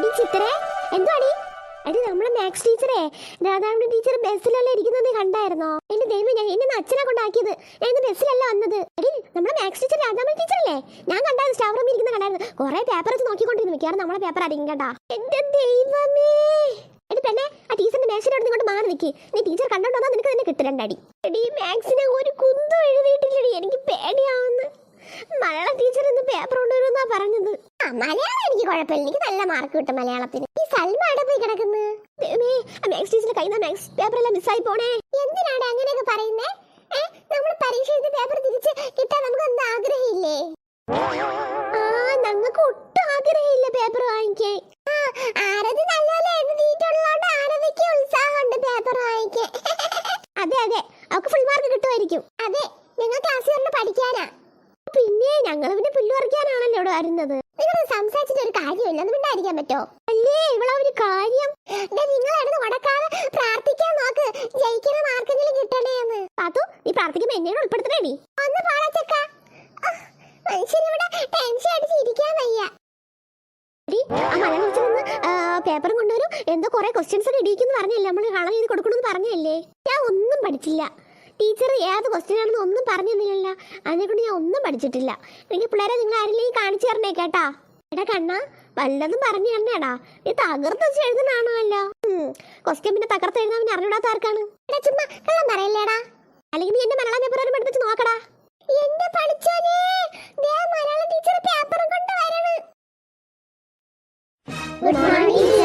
എടി ചിത്രേ എന്തുവാടി നമ്മളെ മാത്സ് ടീച്ചറേ രാധാമണി ടീച്ചർ ബസ്സിലല്ലേ ഇരിക്കുന്നത് കണ്ടായിരുന്നോ? എന്റെ ദൈവം ഞാൻ എന്നെ അച്ഛനെ കൊണ്ടാക്കിയത്. ഞാൻ ഇന്ന് ബസ്സിലല്ല വന്നത്. എടി നമ്മളെ മാത്സ് ടീച്ചർ രാധാമണി ഞാൻ കണ്ടായിരുന്നു സ്റ്റാഫ് ഇരിക്കുന്ന കണ്ടായിരുന്നു. കുറെ പേപ്പർ വെച്ച് നോക്കിക്കൊണ്ടിരുന്നു. നമ്മളെ പേപ്പർ ആയിരിക്കും കേട്ടാ. എന്റെ ദൈവമേ! എടി പെണ്ണെ ആ ടീച്ചറിന്റെ മേശയോട് ഇങ്ങോട്ട് മാറി നിൽക്കി നീ ടീച്ചർ കണ്ടോണ്ടോ? നിനക്ക് തന്നെ കിട്ടും രണ്ടടി എടി മാത്സിനെ ഒരു കുന്തം എഴുതിയിട്ടില്ലടി. എനിക്ക് പേടിയാവുന്നു. മലയാളം ടീച്ചർ ഇന്ന് പേപ്പർ കൊണ്ടുവരുമെന്നാ പറഞ്ഞത്. ആ മലയാളം എനിക്ക് കുഴപ്പമില്ല. എനിക്ക് നല്ല മാർക്ക് കിട്ടും മലയാളത്തിന്. ഈ സൽമ അവിടെ പോയി കിടക്കുന്നു? ദൈവമേ, ആ മാത്സ് ടീച്ചർ കയ്യിൽ നിന്ന് മാത്സ് എല്ലാം മിസ്സായി പോണേ. എന്തിനാണ് അങ്ങനെയൊക്കെ പറയുന്നേ? നമ്മൾ പരീക്ഷ എഴുതി പേപ്പർ തിരിച്ച് കിട്ടാൻ നമുക്ക് എന്താ ആഗ്രഹമില്ലേ? ആ ഞങ്ങൾക്ക് ഒട്ടും ആഗ്രഹമില്ല പേപ്പർ വാങ്ങിക്കാൻ. ആരതി നല്ലപോലെ എഴുതിയിട്ടുള്ളതുകൊണ്ട് ആരതിക്ക് ഉത്സാഹമുണ്ട് പേപ്പർ വാങ്ങിക്കാൻ. അതെ അതെ. അവക്ക് ഫുൾ മാർക്ക് കിട്ടുമായിരിക്കും. അതെ ഞങ്ങൾ ക്ലാസ് പഠിക്കാനാ. പിന്നെ ഞങ്ങൾ പിന്നെ പുല്ല് പറിക്കാനാണല്ലോ ഇവിടെ വരുന്നത്. നിങ്ങൾ സംസാരിച്ചിട്ട് ഒരു കാര്യമില്ല. ഒന്ന് മിണ്ടായിരിക്കാൻ പറ്റോ? അല്ലേ ഇവിടെ ഒരു കാര്യം. നിങ്ങൾ ഇടന്ന് മുടക്കാതെ പ്രാർത്ഥിക്കാൻ നോക്ക്. ജയിക്കുന്ന മാർക്കെങ്കിലും കിട്ടണേ എന്ന്. പാത്തു നീ പ്രാർത്ഥിക്കുമ്പോ എന്നെ ഉൾപ്പെടുത്തണേടി ഒന്ന് പാടച്ചക്ക മനുഷ്യനിവിടെ ടെൻഷൻ അടിച്ച് ഇരിക്കാൻ വയ്യ. ആ മലയാളം ടീച്ചർ നിന്ന് പേപ്പറും കൊണ്ടുവരും. എന്തോ കുറെ ക്വസ്റ്റ്യൻസ് ഇടിയിക്കുന്നു പറഞ്ഞല്ലേ? നമ്മൾ കളർ ചെയ്ത് കൊടുക്കണമെന്ന് പറഞ്ഞല്ലേ? ഞാൻ ഒന്നും പഠിച്ചില്ല. ടീച്ചർ ഏത് ക്വസ്റ്റ്യൻ ആണെന്ന് ഒന്നും പറഞ്ഞു തന്നില്ലല്ലോ അതിനെക്കൊണ്ട് ഞാൻ ഒന്നും പഠിച്ചിട്ടില്ല. എനിക്ക് പിള്ളേരെ നിങ്ങൾ ആരെങ്കിലും കാണിച്ചു തരണേ കേട്ടാ. എടാ കണ്ണ വല്ലതും പറഞ്ഞു തരണേടാ. നീ തകർത്ത് വെച്ച് എഴുതുന്നാണല്ലോ ക്വസ്റ്റ്യൻ പിന്നെ തകർത്ത് എഴുതാൻ പിന്നെ അറിഞ്ഞൂടാത്ത ആർക്കാണ്? എടാ ചുമ്മാ കള്ളം പറയല്ലേടാ. അല്ലെങ്കിൽ നീ എന്റെ മലയാളം പേപ്പർ വരെ പഠിപ്പിച്ച് നോക്കടാ. എന്റെ പഠിച്ചോനെ മലയാളം ടീച്ചർ പേപ്പർ കൊണ്ട് വരണം. Good morning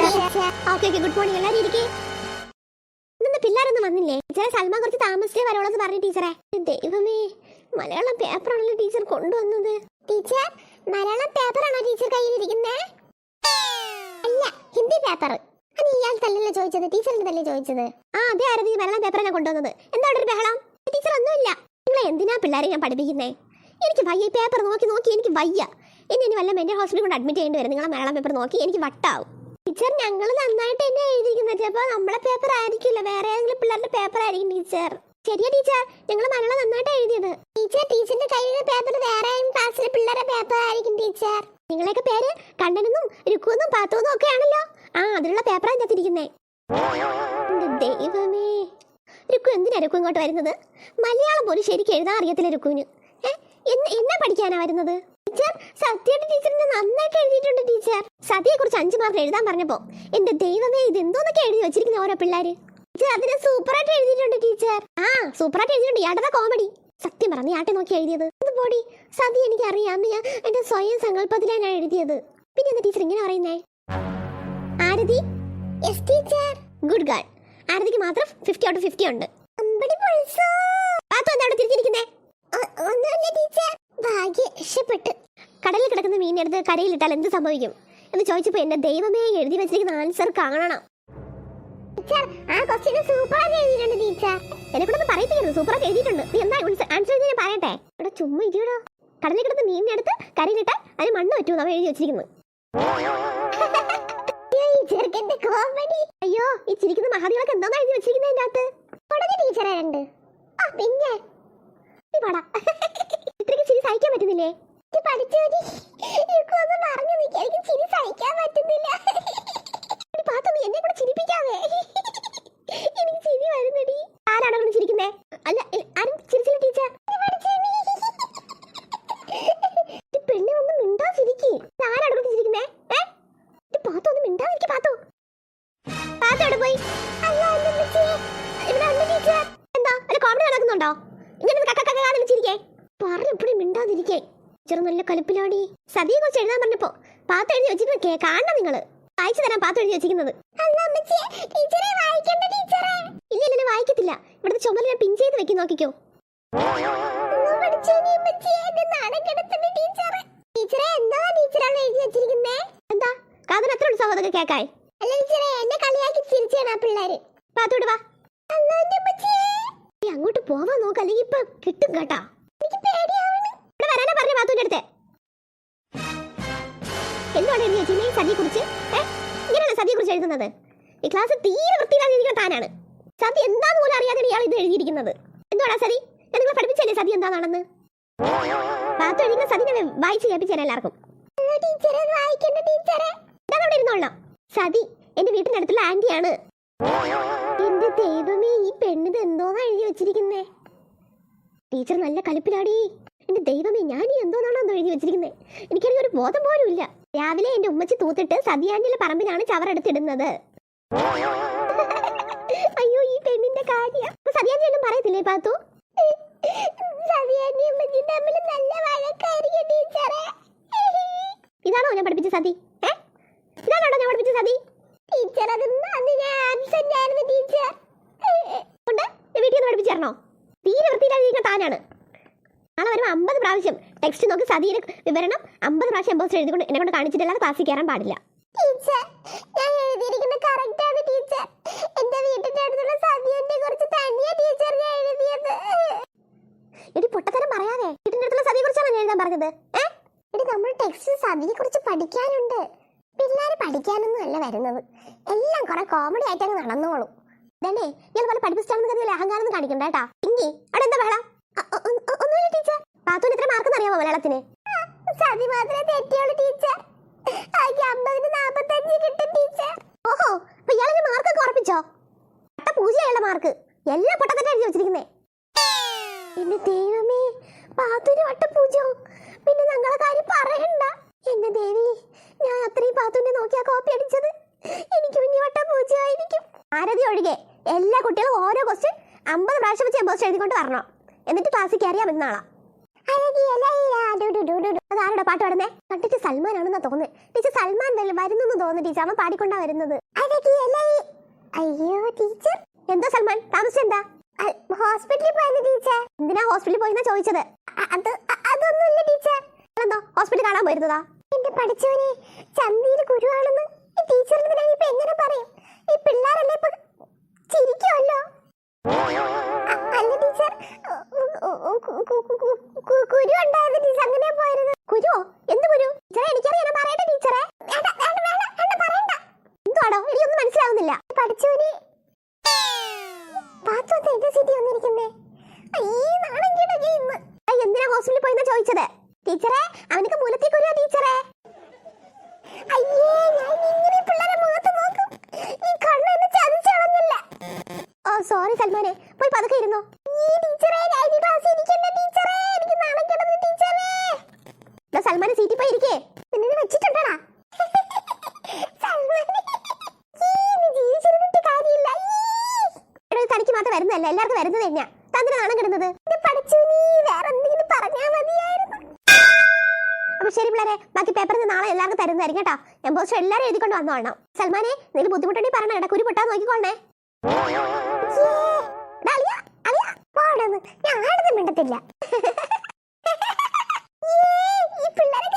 okay okay good morning എല്ലാവരും ഇരിക്കേ. പിള്ളേരൊന്നും വന്നില്ലേ? ടീച്ചറെ സൽമാൻ കുറച്ച് താമസിച്ചേ വരോളെന്ന് പറഞ്ഞു ടീച്ചറെ. ദൈവമേ മലയാളം പേപ്പറാണല്ലോ ടീച്ചർ കൊണ്ടുവന്നത്. ടീച്ചർ മലയാളം പേപ്പറാണോ ടീച്ചർ കയ്യിലിരിക്കുന്നേ? അല്ല ഹിന്ദി പേപ്പർ. അത് ഇയാൾ തല്ലല്ലേ ചോദിച്ചത്? ടീച്ചറിന്റെ തല്ലേ ചോദിച്ചത്? ആ അതെ ആരതി മലയാളം പേപ്പറാണ് കൊണ്ടുവന്നത്. എന്താണ് ഒരു ബഹളം? ടീച്ചർ ഒന്നുമില്ല. നിങ്ങൾ എന്തിനാ പിള്ളേരെ ഞാൻ പഠിപ്പിക്കുന്നേ? എനിക്ക് വയ്യ ഈ പേപ്പർ നോക്കി നോക്കി എനിക്ക് വയ്യ. ഇനി ഇനി വല്ല മെന്റൽ ഹോസ്പിറ്റലിൽ കൊണ്ട് അഡ്മിറ്റ് ചെയ്യേണ്ടി വരും. നിങ്ങളെ മലയാളം പേപ്പർ നോക്കി എനിക്ക് വട്ടാവും. ടീച്ചർ ഞങ്ങൾ നന്നായിട്ട് തന്നെ എഴുതിയിരിക്കുന്നത്. ചിലപ്പോൾ നമ്മളെ പേപ്പർ ആയിരിക്കില്ല വേറെ പിള്ളേരുടെ പേപ്പർ ആയിരിക്കും ടീച്ചർ ശരിയാ ടീച്ചർ ഞങ്ങൾ മലയാളം നന്നായിട്ട് എഴുതിയത്. ടീച്ചർ ടീച്ചറിന്റെ കയ്യിലെ പേപ്പർ വേറെ ക്ലാസ്സിലെ പിള്ളേരുടെ പേപ്പർ ആയിരിക്കും ടീച്ചർ നിങ്ങളെയൊക്കെ പേര് കണ്ണനെന്നും രുക്കുവെന്നും പാത്തുവെന്നും ഒക്കെ ആണല്ലോ. ആ അതിനുള്ള പേപ്പറാണ് ചത്തിരിക്കുന്നേ എന്റെ ദൈവമേ. രുക്കു എന്തിനാ രുക്കു ഇങ്ങോട്ട് വരുന്നത്? മലയാളം പോലും ശരിക്കും എഴുതാൻ അറിയത്തില്ല രുക്കുവിന്. എന്ന് പഠിക്കാനാ വരുന്നത്? ടീച്ചർ സത്യയുടെ ടീച്ചറിന്റെ നന്നായിട്ട് എഴുതിയിട്ടുണ്ട് ടീച്ചർ സത്യയെ കുറിച്ച് അഞ്ചു മാർക്ക് എഴുതാൻ പറഞ്ഞപ്പോ എന്റെ ദൈവമേ ഇത് എന്തോന്നൊക്കെ എഴുതി വെച്ചിരിക്കുന്ന ഓരോ പിള്ളേര്. അതിനെ സൂപ്പറായിട്ട് എഴുതിയിട്ടുണ്ട് ടീച്ചർ. ആ സൂപ്പറായിട്ട് എഴുതിയിട്ടുണ്ട്. യാട്ടതാ കോമഡി സത്യം പറഞ്ഞു ആട്ടെ നോക്കി എഴുതിയത്. ഇത് പോടി. സതി എനിക്ക് അറിയാം ഞാൻ എന്റെ സ്വയം സങ്കല്പത്തിലാണ് ഞാൻ എഴുതിയത്. പിന്നെ എന്താ ടീച്ചർ ഇങ്ങനെ പറയുന്നേ? Aarti? Yes teacher good girl ആരതിക്ക് മാത്രം ഫിഫ്റ്റി ഔട്ട് ഫിഫ്റ്റി ഉണ്ട്. കടലിൽ കിടക്കുന്ന മീനെടുത്ത് കരയിലിട്ടാൽ എന്ത് സംഭവിക്കും? എന്ന് ചോദിച്ചപ്പോ എന്റെ ദൈവമേ എഴുതി വെച്ചിരിക്കുന്ന ആൻസർ കാണണം. ആ ക്വസ്റ്റ്യൻ സൂപ്പറായി എഴുതിയിട്ടുണ്ട് ടീച്ചർ. എന്നെ കൂടെ പറയിപ്പിക്കരുത്. സൂപ്പറായി എഴുതിയിട്ടുണ്ട്. നീ എന്താ ആൻസർ എഴുതി ഞാൻ പറയട്ടെ? ഇവിടെ ചുമ്മാ ഇരിക്കടോ. കടലിൽ കിടന്ന് മീനിനെടുത്ത് കരയിലിട്ടാൽ അതിന് മണ്ണ് പറ്റൂ അവ എഴുതി വെച്ചിരിക്കുന്നു അയ്യോ ഈ ചിരിക്കുന്ന മഹാദികളൊക്കെ എന്താ എഴുതി വെച്ചിരിക്കുന്നത് അതിന്റെ അകത്ത്? ഉടനെ ടീച്ചറെ രണ്ട്. ആ പിന്നെ. നീ പാടാ ഇത്രയ്ക്ക് ചിരി സഹിക്കാൻ പറ്റുന്നില്ലേ? പഠിച്ചു പഠിച്ചോടി എനിക്കൊന്നും പറഞ്ഞു എനിക്ക് ചിരി സഹിക്കാൻ പറ്റുന്നില്ല. എടി പാത്തു നീ എന്നെ കൂടെ ചിരിപ്പിക്കാവേ? എനിക്ക് ചിരി വരുന്നടി. ആരാണ് അവിടെ ചിരിക്കുന്നേ? അല്ല ആരും? ചിരിച്ചില്ല ടീച്ചർ. പെണ്ണെ ഒന്ന് മിണ്ടാ ചിരിക്കി. ആരാണ് അവിടെ ചിരിക്കുന്നേ? ഏ? പാത്തു ഒന്ന് മിണ്ടാതിരിക്കും പാത്തു. പാത്തു എവിടെ പോയി? എന്താ? അല്ല കോമഡി നടക്കുന്നുണ്ടോ? ഇങ്ങനെ ഒന്ന് കക്ക കക്ക കാണിച്ച് ചിരിക്കേ. പറഞ്ഞപ്പോഴും മിണ്ടാതിരിക്കേ ടീച്ചർ നല്ല കലിപ്പിലാടി. സതിയെ കുറിച്ച് എഴുതാൻ പറഞ്ഞപ്പോ പാത്ത് എഴുതി വെച്ചിട്ട് കാണണം നിങ്ങൾ. വായിച്ചു തരാൻ പാത്രം എഴുതി വെച്ചിരിക്കുന്നത്. ഇല്ല ഇല്ല വായിക്കത്തില്ല. ഇവിടുത്തെ ചുമല ഞാൻ പിൻ ചെയ്ത് വെക്കി നോക്കിക്കോ. എന്താ ടീച്ചറെ എന്നെ കളിയാക്കി ആ വാ. അങ്ങോട്ട് പോവാൻ നോക്ക് ഇപ്പൊ കിട്ടും കേട്ടാ. എനിക്ക് പറഞ്ഞ പാത്തുവിന്റെ അടുത്ത്. എന്താണ് എഴുതി വെച്ചിരുന്നേ സതിയെ കുറിച്ച് ഇങ്ങനെയാണ് സതിയെ കുറിച്ച് എഴുതുന്നത്? ഈ ക്ലാസ് തീരെ വൃത്തിയില്ലാതിരിക്കുന്ന താനാണ്. സതി എന്താന്ന് പോലും അറിയാതെ ഇയാൾ ഇത് എഴുതിയിരിക്കുന്നത്. എന്തുവാടാ സതി? ഞാൻ നിങ്ങളെ പഠിപ്പിച്ചല്ലേ സതി എന്താണെന്ന് പാത്തു എഴുതുന്ന സതിനെ വായിച്ച് കേൾപ്പിച്ചാൽ എല്ലാവർക്കും. സതി എന്റെ വീട്ടിനടുത്തുള്ള ആന്റിയാണ്. എന്റെ ദൈവമേ ഈ പെണ്ണിത് എന്തോന്നാ എഴുതി വെച്ചിരിക്കുന്നേ? ടീച്ചർ നല്ല കലിപ്പിലാടി. എന്റെ ദൈവമേ ഞാൻ ഈ എന്തോന്നാണോ എന്തോ എഴുതി വെച്ചിരിക്കുന്നേ? എനിക്കറിയ ഒരു ബോധം പോലും ഇല്ല. രാവിലെ എന്റെ ഉമ്മച്ചി തൂത്തിട്ട് സതിയാഞ്ചല പറമ്പിലാണ് ചവറെടുത്തിടുന്നത് അയ്യോ ഈ പെണ്ണിന്റെ കാര്യം. സതിയാന്റി ഒന്നും പറയത്തില്ലേ പാത്തു? ഇതാണോ ഞാൻ പഠിപ്പിച്ച സതി? ഇതാണോ ഞാൻ പഠിപ്പിച്ച സതി? Teacher teacher. വീട്ടിൽ നിന്ന് പഠിപ്പിച്ചു തരണോ തീരെ വൃത്തിയില്ലാതിരിക്കുന്ന താനാണ്. നാളെ വരുമ്പോൾ അമ്പത് പ്രാവശ്യം ടെക്സ്റ്റ് നോക്കി സതിയുടെ വിവരണം അമ്പത് പ്രാവശ്യം എംബോസ് എഴുതിക്കൊണ്ട് എന്നെ കൊണ്ട് കാണിച്ചിട്ടല്ലാതെ ക്ലാസ്സിൽ കയറാൻ പാടില്ല. ടീച്ചർ ഞാൻ എഴുതിയിരിക്കുന്നത് കറക്റ്റ് ആണ് ടീച്ചർ. എന്റെ വീട്ടിന്റെ അടുത്തുള്ള സതിയെ കുറിച്ച് തന്നെയാ ടീച്ചർ ഞാൻ എഴുതിയത്. എടി പൊട്ടത്തരം പറയാതെ. വീടിന്റെ അടുത്തുള്ള സതിയെ കുറിച്ചാണ് എഴുതാൻ പറഞ്ഞത്. എടി നമ്മൾ ടെക്സ്റ്റ് സതിയെ കുറിച്ച് പഠിക്കാനുണ്ട്. പിള്ളേര് പഠിക്കാനൊന്നും അല്ല വരുന്നത്. എല്ലാം കുറെ കോമഡി ആയിട്ട് അങ്ങ് നടന്നോളും. ഇതന്നെ ഇയാൾ പല പഠിപ്പിച്ചാണെന്ന് കരുതിയാൽ അഹങ്കാരം കാണിക്കണ്ട കേട്ടാ. ഇങ്ങി അവിടെ എന്താ ഒ- ഒന്നുമില്ല ടീച്ചർ. പാത്തുവിന് എത്ര മാർക്ക് അറിയാമോ മലയാളത്തിന്? സതി മാത്രമേ തെറ്റിയുള്ളൂ ടീച്ചർ. അമ്പതിന് നാപ്പത്തഞ്ച് കിട്ടും ടീച്ചർ. ഓഹോ അപ്പൊ ഇയാളെ മാർക്കൊക്കെ ഉറപ്പിച്ചോ? പട്ട പൂജയുള്ള മാർക്ക് എല്ലാം പൊട്ടത്തന്നെ എഴുതി വെച്ചിരിക്കുന്നേ. എന്റെ ദൈവമേ പാത്തുവിന് വട്ടപൂജോ പിന്നെ ഞങ്ങളെ കാര്യം പറയണ്ട. എന്റെ ദേവി ഞാൻ അത്രയും പാത്തുവിനെ നോക്കിയാ കോപ്പി അടിച്ചത്. എനിക്ക് പിന്നെ വട്ടപൂജയായിരിക്കും ആരതി ഒഴികെ എല്ലാ കുട്ടികളും ഓരോ ക്വസ്റ്റ്യൻ അമ്പത് പ്രാവശ്യം വെച്ച് എംബോസ് എഴുതിക്കൊണ്ട് വരണം. എന്നിട്ട് ക്ലാസ്സിൽ കയറിയാ മതി അതാരുടെ പാട്ട് പാടുന്നേ? കണ്ടിട്ട് സൽമാൻ ആണെന്നാ തോന്നുന്നത് ടീച്ചർ സൽമാൻ വരുന്നു തോന്നുന്നു ടീച്ചർ. അവൻ പാടിക്കൊണ്ടാ വരുന്നത്. അയ്യോ ടീച്ചർ. എന്താ സൽമാൻ? താമസിച്ച എന്താ? ഹോസ്പിറ്റലിൽ പോയത് ടീച്ചർ. എന്തിനാ ഹോസ്പിറ്റലിൽ പോയിന്നാ ചോദിച്ചത്? അത് അതൊന്നുമില്ല ടീച്ചർ. എന്തോ ഹോസ്പിറ്റലിൽ കാണാൻ പോയിരുന്നതാ? എന്റെ പഠിച്ചവനെ മനസ്സിലാവുന്നില്ല പഠിച്ചവന് പാത്തു സിറ്റി വന്നിരിക്കുന്നേ? എന്തിനാ ഹോസ്പിറ്റലിൽ പോയെന്ന് ചോദിച്ചത്? ടീച്ചറെ അവനക്ക് മൂലത്തിൽ കുരുവാ ടീച്ചറെ. അയ്യേ ഞാൻ ഇങ്ങനെ പിള്ളേരെ മുഖത്ത് നോക്കും. ഈ കണ്ണ് എന്നെ ഓ സോറി സൽമാനെ. പോയി പതുക്കെ ഇരുന്നോ. കുഴപ്പമില്ല എല്ലാവർക്കും വരുന്നത് തന്നെയാ. തന്നെ നാണം കിടന്നത്? പഠിച്ചു നീ വേറെ എന്തെങ്കിലും പറഞ്ഞാ മതിയായിരുന്നു. അപ്പൊ ശരി പിള്ളേരെ ബാക്കി പേപ്പർ നാളെ എല്ലാവർക്കും തരുന്നതായിരിക്കും കേട്ടോ. ഞാൻ പോസ്റ്റ് എല്ലാവരും എഴുതിക്കൊണ്ട് വന്നോണം സൽമാനെ നിങ്ങൾ ബുദ്ധിമുട്ടുണ്ടെങ്കിൽ പറയണ കേട്ടോ കുരി പൊട്ടാൻ നോക്കിക്കോളണേ. ഞാൻ ആടുന്നു മിണ്ടത്തില്ല. ഈ പിള്ളേരെ